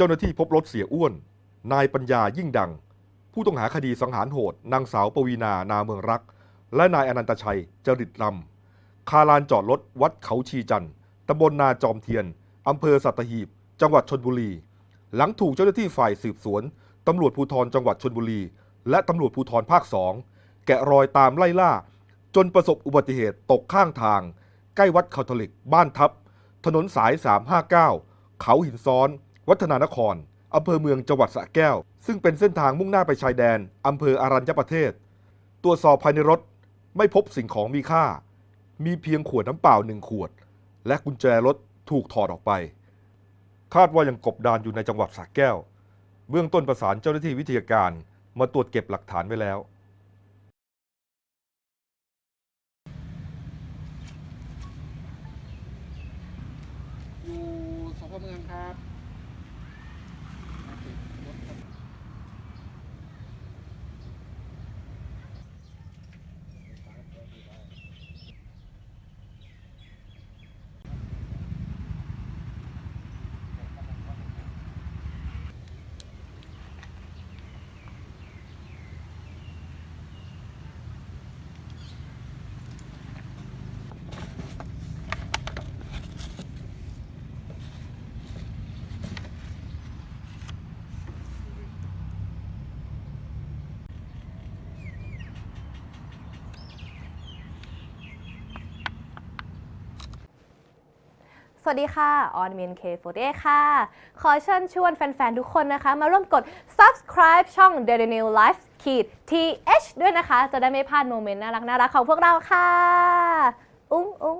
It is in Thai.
เจ้าหน้าที่พบรถเสียอ้วน นายปัญญายิ่งดัง ผู้ต้องหาคดีสังหารโหด นางสาวปวีนานาเมืองรัก และนายอนันตชัยจริตลำ คาลานจอดรถวัดเขาชีจันทร์ตำบลนาจอมเทียนอำเภอสัตหีบ จังหวัดชนบุรี หลังถูกเจ้าหน้าที่ฝ่ายสืบสวนตำรวจภูธรจังหวัดชนบุรี และตำรวจภูธรภาคสองแกะรอยตามไล่ล่า จนประสบอุบัติเหตุตกข้างทาง ใกล้วัดคาทอลิกบ้านทับ ถนนสาย 359 เขาหินซ้อน วัฒนานครอำเภอเมืองจังหวัดสระแก้ว ซึ่งเป็นเส้นทางมุ่งหน้าไปชายแดนอำเภออารัญญประเทศ ตรวจสอบภายในรถไม่พบสิ่งของมีค่า มีเพียงขวดน้ำเปล่าหนึ่งขวด และกุญแจรถถูกถอดออกไป คาดว่ายังกบดานอยู่ในจังหวัดสระแก้ว เบื้องต้นประสานเจ้าหน้าที่วิทยาการมาตรวจเก็บหลักฐานไว้แล้วอยู่สพเมืองครับ วัสดีค่ะ ออนมินเคโฟเค่ะ ขอเชิญชวนแฟน ๆ ทุกคนนะคะ มาร่วมกด subscribe ช่อง Daily New Life ขีด th ด้วยนะคะ จะได้ไม่พลาดโมเมนต์น่ารักๆของพวกเราค่ะ อุ้งอุ้ง